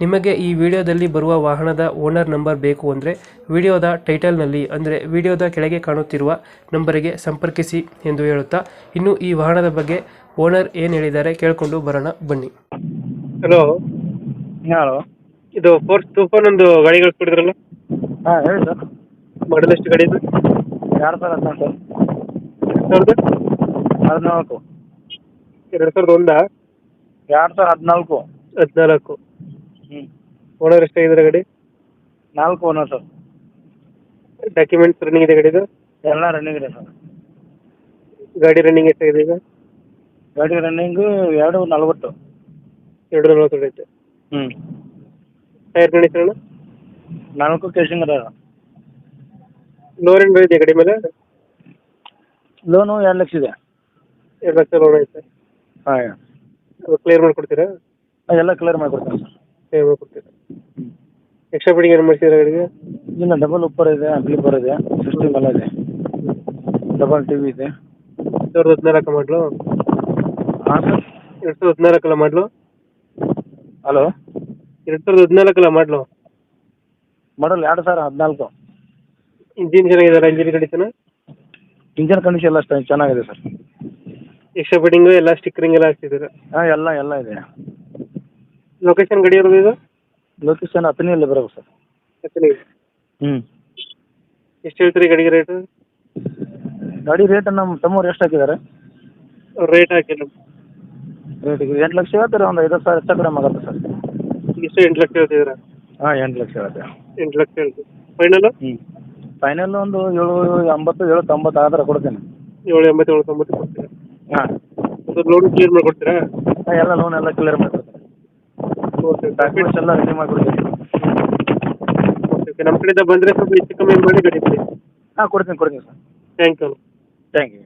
ನಿಮಗೆ ಈ ವಿಡಿಯೋದಲ್ಲಿ ಬರುವ ವಾಹನದ ಓನರ್ ನಂಬರ್ ಬೇಕು ಅಂದರೆ ವಿಡಿಯೋದ ಟೈಟಲ್ನಲ್ಲಿ ಅಂದರೆ ವಿಡಿಯೋದ ಕೆಳಗೆ ಕಾಣುತ್ತಿರುವ ನಂಬರಿಗೆ ಸಂಪರ್ಕಿಸಿ ಎಂದು ಹೇಳುತ್ತಾ ಇನ್ನು ಈ ವಾಹನದ ಬಗ್ಗೆ ಓನರ್ ಏನು ಹೇಳಿದ್ದಾರೆ ಕೇಳಿಕೊಂಡು ಬರೋಣ ಬನ್ನಿ. ಹಲೋ ಹಲೋ ಇದು ಫೋರ್ಸ್ ತೂಫಾನ್ ಒಂದು ಗಾಡಿ ಕಳಿಸ್ಕೊಡಿದ್ರಲ್ಲ ಹಾಂ ಹೇಳಿ ಸರ್. ಮಾಡಲ್ ಎಷ್ಟು ಗಾಡಿ ಇದು? ಎರಡು ಸಾವಿರ ಹದಿನಾಲ್ಕು. ಎರಡು ಸಾವಿರದ? ಹದಿನಾಲ್ಕು. ಎರಡು ಸಾವಿರದ ಒಂದಾ? ಎರಡು ಸಾವಿರ ಹದಿನಾಲ್ಕು. ಹದಿನಾಲ್ಕು. ಹ್ಞೂ ಓನರ್ ಎಷ್ಟಾಗಿದ್ದಾರೆ ಗಾಡಿ? ನಾಲ್ಕು ಒನ್ ಸರ್. ಡಾಕ್ಯುಮೆಂಟ್ಸ್ ರನ್ನಿಂಗ್ ಇದೆ ಗಾಡಿದು? ಎಲ್ಲ ರನ್ನಿಂಗ್ ಇದೆ ಸರ್. ಗಾಡಿ ರನ್ನಿಂಗ್ ಎಷ್ಟಾಗಿದೆ ಈಗ? ಗಾಡಿ ರನ್ನಿಂಗು ಎರಡು ನಲ್ವತ್ತು. ಎರಡು ನಲವತ್ತು ಐತೆ. ಹ್ಞೂ ಟೈರ್ ಕಂಡೀಷನ್ ನಾಲ್ಕು ಕೇಸಿಂಗ್ ಅದ ಲೋನ್ ಏನು ಇದೆ ಗಾಡಿ ಮೇಲೆ? ಲೋನು ಎರಡು ಲಕ್ಷ ಇದೆ. ಎರಡು ಲಕ್ಷ ಲೋನ್ ಐತೆ. ಹಾಂ ಕ್ಲಿಯರ್ ಮಾಡ್ಕೊಡ್ತೀರಾ? ಎಲ್ಲ ಕ್ಲಿಯರ್ ಮಾಡಿಕೊಡ್ತೀನಿ ಸರ್. ಎಕ್ಸ್ಟ್ರಾ ಬಿಡಿಂಗ್ ಏನು ಮಾಡ್ಸಿದ್ರೆ ಗಾಡಿಗೆ? ಇಲ್ಲ ಡಬಲ್ ಉಪ್ಪರ್ ಇದೆ ಕ್ಲಿಪ್ಪರ್ ಇದೆ ಸಿಸ್ಟಮ್ ಎಲ್ಲ ಇದೆ. ಡಬಲ್ ಟಿವಿ ಇದೆ. ಸಾವಿರದ ಹದಿನಾಲ್ಕು ಮಾಡಲು? ಹಾಂ ಸರ್ ಎರಡು ಸಾವಿರದ ಹದಿನಾಲ್ಕಲ್ಲ ಮಾಡಲು? ಹಲೋ? ಎರಡು ಸಾವಿರದ ಹದಿನಾಲ್ಕಲ್ಲ ಮಾಡಲು? ಮಾಡಲ್ ಎರಡು ಸಾವಿರ ಹದಿನಾಲ್ಕು. ಇಂಜಿನ್ ಚೆನ್ನಾಗಿದೆ ಇಂಜಿನ್ ಕಂಡೀಷನ್ ಇಂಜನ್ ಕಂಡೀಷನ್ ಎಲ್ಲ ಚೆನ್ನಾಗಿದೆ ಸರ್ ಎಕ್ಸ್ಟ್ರಾ ಬಿಡಿಂಗು ಎಲ್ಲ ಸ್ಟಿಕ್ಕರಿಂಗ್ ಎಲ್ಲ ಹಾಕ್ಸಿದ್ದೀರಾ? ಹಾಂ ಎಲ್ಲ ಎಲ್ಲ ಇದೆ. ಲೊಕೇಶನ್ ಗಡಿ ಇರೋದು ಇದು? ಲೊಕೇಶನ್ ಹತ್ತನೇ ಬರಬೇಕು ಸರ್. ಹ್ಞೂ ಎಷ್ಟು ಹೇಳ್ತೀರಿ ಗಾಡಿಗೆ ರೇಟ್ ಗಾಡಿ ರೇಟ್ ನಮ್ಮ ತಮ್ಮವ್ರು ಎಷ್ಟು ಹಾಕಿದ್ದಾರೆ? ರೇಟ್ ಹಾಕಿಲ್ಲ ರೇಟ್ ಎಂಟು ಲಕ್ಷ ಹೇಳ್ತಾರೆ? ಒಂದು ಐದು ಸಾವಿರ ಹೆಚ್ಚು ಕಡಿಮೆ ಆಗುತ್ತೆ ಸರ್. ಎಷ್ಟು ಎಂಟು ಲಕ್ಷ ಹೇಳ್ತಿದ್ದೀರಾ? ಹಾಂ ಎಂಟು ಲಕ್ಷ ಹೇಳ್ತೀವಿ. ಎಂಟು ಲಕ್ಷ ಹೇಳ್ತೀವಿ. ಫೈನಲ್ ಹ್ಞೂ ಫೈನಲ್ ಒಂದು ಏಳು ಎಂಬತ್ತು ಏಳು ತೊಂಬತ್ತು ಆ ಕೊಡ್ತೀನಿ ಕೊಡ್ತೇನೆ. ಏಳು ಎಂಬತ್ತು ಏಳು ತೊಂಬತ್ತು ಕೊಡ್ತೀರಾ? ಹಾಂ. ಅದು ಲೋನ್ ಕ್ಲಿಯರ್ ಮಾಡಿಕೊಡ್ತೀರಾ? ಹಾಂ ಎಲ್ಲ ಲೋನ್ ಎಲ್ಲ ಕ್ಲಿಯರ್ ಮಾಡ್ಕೊಡ್ತೇನೆ. ಓಕೆ ಡಾಕ್ಯುಮೆಂಟ್ಸ್ ಎಲ್ಲ ರೆಡಿ ಮಾಡಿಕೊಡ್ತೀನಿ. ಓಕೆ ನಮ್ಮ ಕಡೆಯಿಂದ ಬಂದರೆ ಸ್ವಲ್ಪ ಹೆಚ್ಚು ಕಮ್ಮಿ ಮಾಡಿ ಗಾಡಿ ಕೊಡಿ ಹಾಂ ಕೊಡ್ತೀನಿ ಕೊಡ್ತೀನಿ sir. Thank you thank you